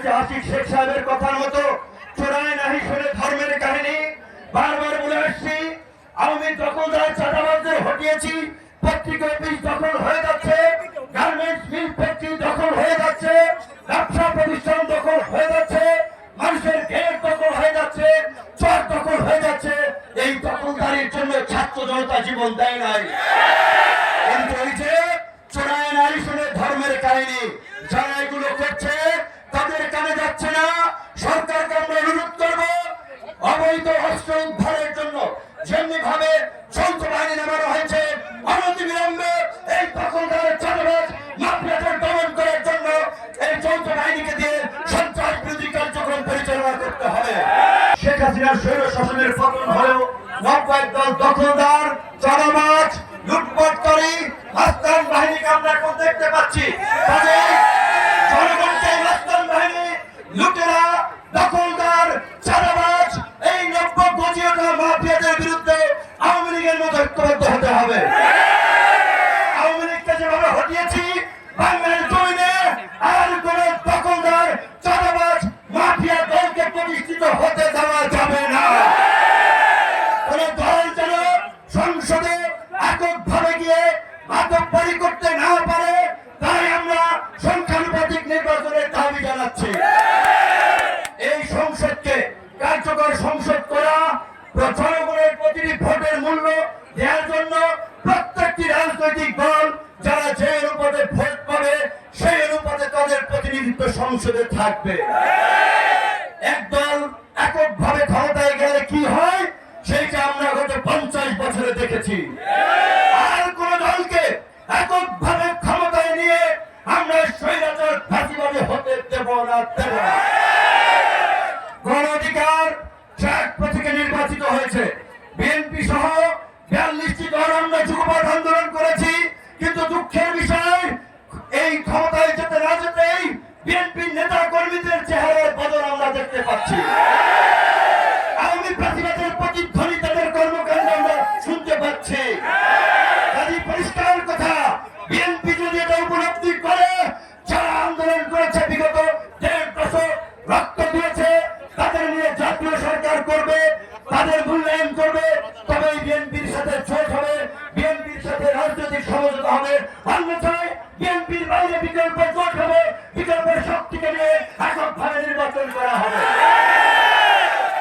ঐতিহাসিক শেখ সাহেবের কথার মতো। চোরায় নাহি শুনে ধর্মের কাহিনী। বারবার বলে আসছি, আমি দখলদার চাঁদাবাজদের হটিয়েছি, পত্রিকা অফিস দখল হয়ে যাচ্ছে, গার্মেন্টস মিল ফ্যাক্টরি দখল হয়ে যাচ্ছে, ব্যবসা প্রতিষ্ঠান দখল হয়ে যাচ্ছে, মানুষের গেট দখল হয়ে যাচ্ছে, চর দখল হয়ে যাচ্ছে, এই দখলদারির জন্য ছাত্র জনতা জীবন দেয় নাই। কিন্তু এই যে চোরায় নারী শুনে ধর্মের কাহিনী, যারা এগুলো করছে কানে যাচ্ছে না। সরকারকে আমরা অনুরোধ করব অবৈধ অস্ত্র উদ্ধারের জন্য। যেমনি ভাবে যৌথ বাহিনী নামানো হয়েছে অনতি বিলম্বে এই দখলদারের চাঁদাবাজ মাফিয়াদের দমন করার জন্য এই যৌথ বাহিনীকে দিয়ে সন্ত্রাস বিরোধী কার্যক্রম পরিচালনা করতে হবে। শেখ হাসিনার স্বৈর শাসনের পতন হলেও নব্বই দল দখলদার, চাঁদাবাজ জানাচ্ছি। এই সংসদকে কার্যকর সংসদ করা জনগণের প্রতিটি ভোটের মূল্য দেওয়ার জন্য প্রত্যেকটি রাজনৈতিক দল যারা যে অনুপাতে ভোট পাবে, সেই অনুপাতে তাদের প্রতিনিধিত্ব সংসদে থাকবে। একদল এককভাবে ক্ষমতায় গেলে কি হয়? সেইটা আমরা গত পঞ্চাশ বছরে দেখেছি। এই ক্ষমতায় যেতে না যেতেই বিএনপি নেতা কর্মীদের চেহারার বদল আমরা দেখতে পাচ্ছি। আওয়ামী প্রার্থীদের প্রতিধ্বনি তাদের কর্মকাণ্ড আমরা শুনতে পাচ্ছি। নিয়ে জাতীয় করবে সাথে হবে সাথে রাজনৈতিক সমঝোতা হবে। অন্যথায় বিএনপির বাইরে বিকল্প জোট হবে